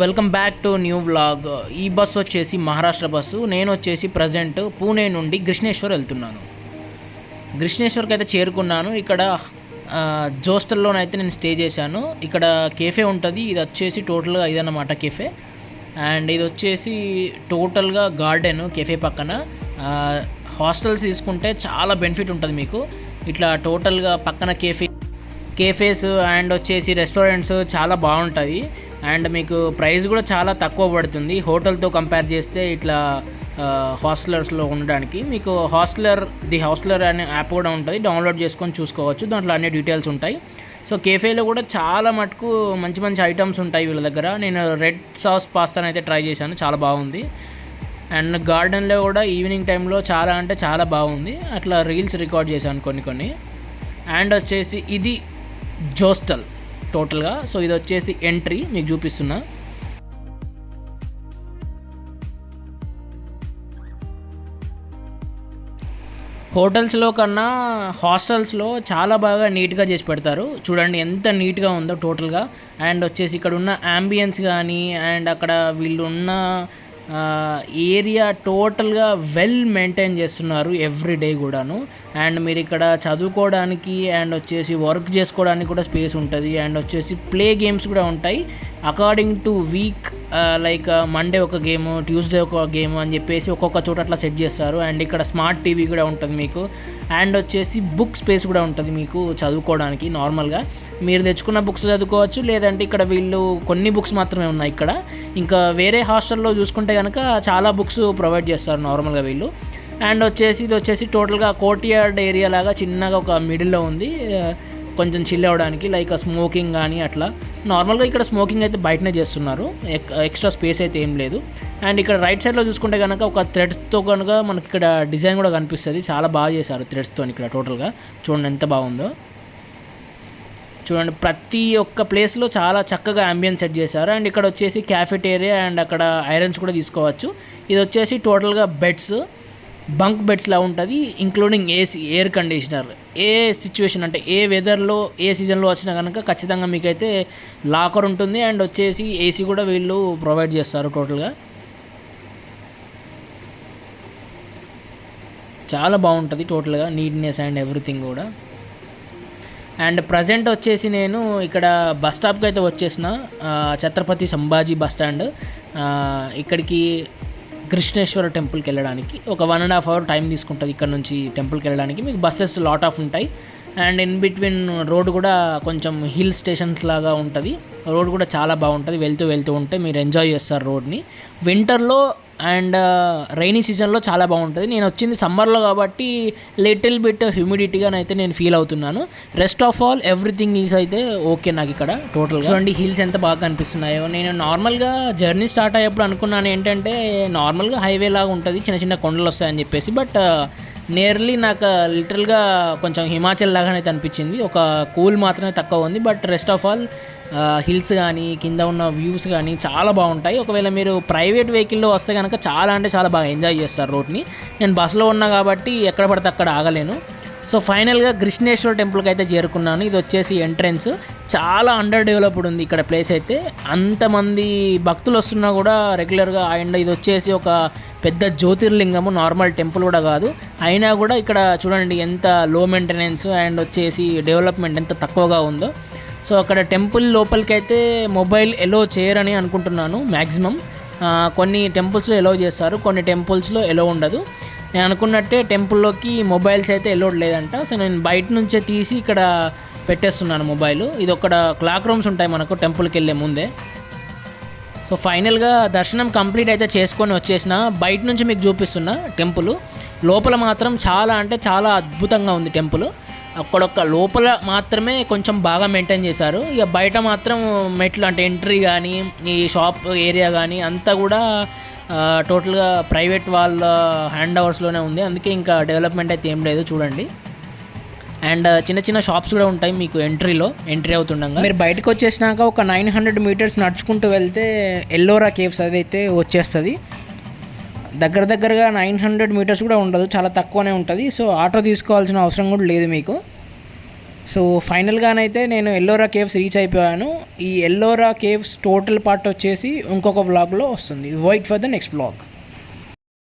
Welcome back to new vlog. ఈ bus వచ్చేసి Maharashtra bus. నేను వచ్చేసి ప్రజెంట్ పూణే నుండి కృష్ణేశ్వర్ వెళ్తున్నాను. కృష్ణేశ్వర్కి అయితే చేరుకున్నాను. ఇక్కడ జోస్టల్లోనైతే నేను స్టే చేశాను. ఇక్కడ కేఫే ఉంటుంది. ఇది వచ్చేసి టోటల్గా ఇదన్నమాట కేఫే. అండ్ ఇది వచ్చేసి టోటల్గా గార్డెన్ కేఫే పక్కన. హాస్టల్స్ తీసుకుంటే చాలా బెనిఫిట్ ఉంటుంది మీకు. ఇట్లా టోటల్గా పక్కన కేఫే కేఫేస్ అండ్ వచ్చేసి రెస్టారెంట్స్ చాలా బాగుంటుంది. అండ్ మీకు ప్రైస్ కూడా చాలా తక్కువ పడుతుంది. హోటల్తో కంపేర్ చేస్తే ఇట్లా హాస్టలర్స్లో ఉండడానికి. మీకు హాస్టలర్ ది హాస్టలర్ అనే యాప్ కూడా ఉంటుంది. డౌన్లోడ్ చేసుకొని చూసుకోవచ్చు. దాంట్లో అన్ని డీటెయిల్స్ ఉంటాయి. సో కేఫేలో కూడా చాలా మటుకు మంచి మంచి ఐటమ్స్ ఉంటాయి వీళ్ళ దగ్గర. నేను రెడ్ సాస్ పాస్తాని అయితే ట్రై చేశాను. చాలా బాగుంది. అండ్ గార్డెన్లో కూడా ఈవినింగ్ టైంలో చాలా అంటే చాలా బాగుంది. అట్లా రీల్స్ రికార్డ్ చేశాను కొన్ని కొన్ని. అండ్ వచ్చేసి ఇది జోస్టల్. టోటల్గా. సో ఇది వచ్చేసి ఎంట్రీ మీకు చూపిస్తున్నా. హోటల్స్లో కన్నా హాస్టల్స్లో చాలా బాగా నీట్గా చేసి పెడతారు. చూడండి ఎంత నీట్గా ఉందో టోటల్గా. అండ్ వచ్చేసి ఇక్కడ ఉన్న అంబియన్స్ కానీ అండ్ అక్కడ వీళ్ళు ఉన్న ఏరియా టోటల్గా వెల్ మెయింటైన్ చేస్తున్నారు ఎవ్రీ డే కూడాను. అండ్ మీరు ఇక్కడ చదువుకోవడానికి అండ్ వచ్చేసి వర్క్ చేసుకోవడానికి కూడా స్పేస్ ఉంటుంది. అండ్ వచ్చేసి ప్లే గేమ్స్ కూడా ఉంటాయి. According to week like Monday ఒక గేమ్ ట్యూస్డే ఒక గేమ్ అని చెప్పేసి ఒక్కొక్క చోట అట్లా సెట్ చేస్తారు. అండ్ ఇక్కడ స్మార్ట్ టీవీ కూడా ఉంటుంది మీకు. అండ్ వచ్చేసి బుక్ స్పేస్ కూడా ఉంటుంది మీకు చదువుకోవడానికి నార్మల్గా. మీరు తెచ్చుకున్న బుక్స్ చదువుకోవచ్చు లేదంటే ఇక్కడ వీళ్ళు కొన్ని బుక్స్ మాత్రమే ఉన్నాయి ఇక్కడ. ఇంకా వేరే హాస్టల్లో చూసుకుంటే కనుక చాలా బుక్స్ ప్రొవైడ్ చేస్తారు నార్మల్గా వీళ్ళు. అండ్ వచ్చేసి ఇది వచ్చేసి టోటల్గా కోర్టియార్డ్ ఏరియా లాగా చిన్నగా ఒక మిడిల్లో ఉంది. కొంచెం చిల్ అవ్వడానికి లైక్ స్మోకింగ్ కానీ అట్లా. నార్మల్గా ఇక్కడ స్మోకింగ్ అయితే బయటనే చేస్తున్నారు. ఎక్- ఎక్స్ట్రా స్పేస్ అయితే ఏం లేదు. అండ్ ఇక్కడ రైట్ సైడ్లో చూసుకుంటే కనుక ఒక థ్రెడ్స్తో కనుక మనకి ఇక్కడ డిజైన్ కూడా కనిపిస్తుంది. చాలా బాగా చేశారు థ్రెడ్స్తో ఇక్కడ టోటల్గా చూడండి ఎంత బాగుందో. చూడండి ప్రతి ఒక్క ప్లేస్లో చాలా చక్కగా అంబియన్స్ సెట్ చేశారు. అండ్ ఇక్కడ వచ్చేసి క్యాఫెటేరియా అండ్ అక్కడ ఐరన్స్ కూడా తీసుకోవచ్చు. ఇది వచ్చేసి టోటల్గా బెడ్స్ బంక్ బెడ్స్లా ఉంటుంది ఇంక్లూడింగ్ ఏసీ ఎయిర్ కండిషనర్ ఏ సిచ్యువేషన్ అంటే ఏ వెదర్లో ఏ సీజన్లో వచ్చినా కనుక ఖచ్చితంగా మీకైతే లాకర్ ఉంటుంది. అండ్ వచ్చేసి ఏసీ కూడా వీళ్ళు ప్రొవైడ్ చేస్తారు టోటల్గా చాలా బాగుంటుంది టోటల్గా నీట్నెస్ అండ్ ఎవ్రీథింగ్ కూడా. అండ్ ప్రజెంట్ వచ్చేసి నేను ఇక్కడ బస్ స్టాప్కి అయితే వచ్చేసిన ఛత్రపతి సంభాజీ బస్ స్టాండ్. ఇక్కడికి కృష్ణేశ్వర టెంపుల్కి వెళ్ళడానికి ఒక one and half hour time తీసుకుంటుంది ఇక్కడ నుంచి టెంపుల్కి వెళ్ళడానికి. మీకు బస్సెస్ లాట్ ఆఫ్ ఉంటాయి. అండ్ ఇన్ బిట్వీన్ రోడ్ కూడా కొంచెం హిల్ స్టేషన్స్ లాగా ఉంటుంది. రోడ్ కూడా చాలా బాగుంటుంది. వెళ్తూ వెళ్తూ ఉంటే మీరు ఎంజాయ్ చేస్తారు రోడ్ని. వింటర్లో అండ్ రైనీ సీజన్లో చాలా బాగుంటుంది. నేను వచ్చింది సమ్మర్లో కాబట్టి లిటిల్ బిట్ హ్యూమిడిటీగానైతే నేను ఫీల్ అవుతున్నాను. Rest of all everything is అయితే ఓకే నాకు ఇక్కడ టోటల్ చూడండి హిల్స్ ఎంత బాగా కనిపిస్తున్నాయో. నేను నార్మల్గా జర్నీ స్టార్ట్ అయ్యేప్పుడు అనుకున్నాను ఏంటంటే నార్మల్గా హైవే లాగా ఉంటుంది. చిన్న చిన్న కొండలు వస్తాయని చెప్పేసి. బట్ నియర్లీ నాకు uh, లిటరల్గా కొంచెం హిమాచల్ లాగానే అనిపించింది. ఒక కూల్ మాత్రమే తక్కువ ఉంది but rest of all hills కానీ కింద ఉన్న వ్యూస్ కానీ చాలా బాగుంటాయి. ఒకవేళ మీరు ప్రైవేట్ వెహికల్లో వస్తే కనుక చాలా అంటే చాలా బాగా ఎంజాయ్ చేస్తారు రోడ్ని నేను బస్సులో ఉన్నా కాబట్టి ఎక్కడ పడితే అక్కడ ఆగలేను. సో ఫైనల్గా కృష్ణేశ్వర టెంపుల్కి అయితే చేరుకున్నాను. ఇది వచ్చేసి ఎంట్రన్స్ చాలా అండర్ డెవలప్డ్ ఉంది ఇక్కడ ప్లేస్ అయితే. అంతమంది భక్తులు వస్తున్నా కూడా రెగ్యులర్గా అండ్ ఇది వచ్చేసి ఒక పెద్ద జ్యోతిర్లింగము నార్మల్ టెంపుల్ కూడా కాదు. అయినా కూడా ఇక్కడ చూడండి ఎంత లో మెయింటెనెన్స్ అండ్ వచ్చేసి డెవలప్మెంట్ ఎంత తక్కువగా ఉందో. సో అక్కడ టెంపుల్ లోపలికైతే మొబైల్ ఎలో చేయరని అనుకుంటున్నాను మ్యాక్సిమం కొన్ని టెంపుల్స్లో ఎలో చేస్తారు కొన్ని టెంపుల్స్లో ఎలో ఉండదు. నేను అనుకున్నట్టే టెంపుల్లోకి మొబైల్స్ అయితే ఎలోడ్ లేదంట. సో నేను బయట నుంచే తీసి ఇక్కడ పెట్టేస్తున్నాను మొబైల్ ఇది ఒక క్లాక్ రూమ్స్ ఉంటాయి మనకు టెంపుల్కి వెళ్ళే ముందే. సో ఫైనల్గా దర్శనం కంప్లీట్ అయితే చేసుకొని వచ్చేసిన బయట నుంచి మీకు చూపిస్తున్నా టెంపుల్. లోపల మాత్రం చాలా అంటే చాలా అద్భుతంగా ఉంది టెంపుల్. అక్కడొక్క లోపల మాత్రమే కొంచెం బాగా మెయింటైన్ చేశారు. ఇక బయట మాత్రం మెట్లు అంటే ఎంట్రీ కానీ ఈ షాప్ ఏరియా కానీ అంతా కూడా టోటల్గా ప్రైవేట్ వాళ్ళ హ్యాండ్ ఓవర్స్లోనే ఉంది. అందుకే ఇంకా డెవలప్మెంట్ అయితే ఏం లేదు చూడండి. అండ్ చిన్న చిన్న షాప్స్ కూడా ఉంటాయి మీకు ఎంట్రీలో ఎంట్రీ అవుతుండగా. మీరు బయటకు వచ్చేసినాక ఒక నైన్ హండ్రెడ్ మీటర్స్ నడుచుకుంటూ వెళ్తే ఎల్లోరా కేవ్స్ అదైతే వచ్చేస్తుంది. దగ్గర దగ్గరగా నైన్ హండ్రెడ్ మీటర్స్ కూడా ఉండదు చాలా తక్కువనే ఉంటుంది. సో ఆటో తీసుకోవాల్సిన అవసరం కూడా లేదు మీకు. సో ఫైనల్గానైతే నేను ఎల్లోరా కేవ్స్ రీచ్ అయిపోయాను. ఈ ఎల్లోరా కేవ్స్ టోటల్ పార్ట్ వచ్చేసి ఇంకొక వ్లాగ్లో వస్తుంది. Wait for the next vlog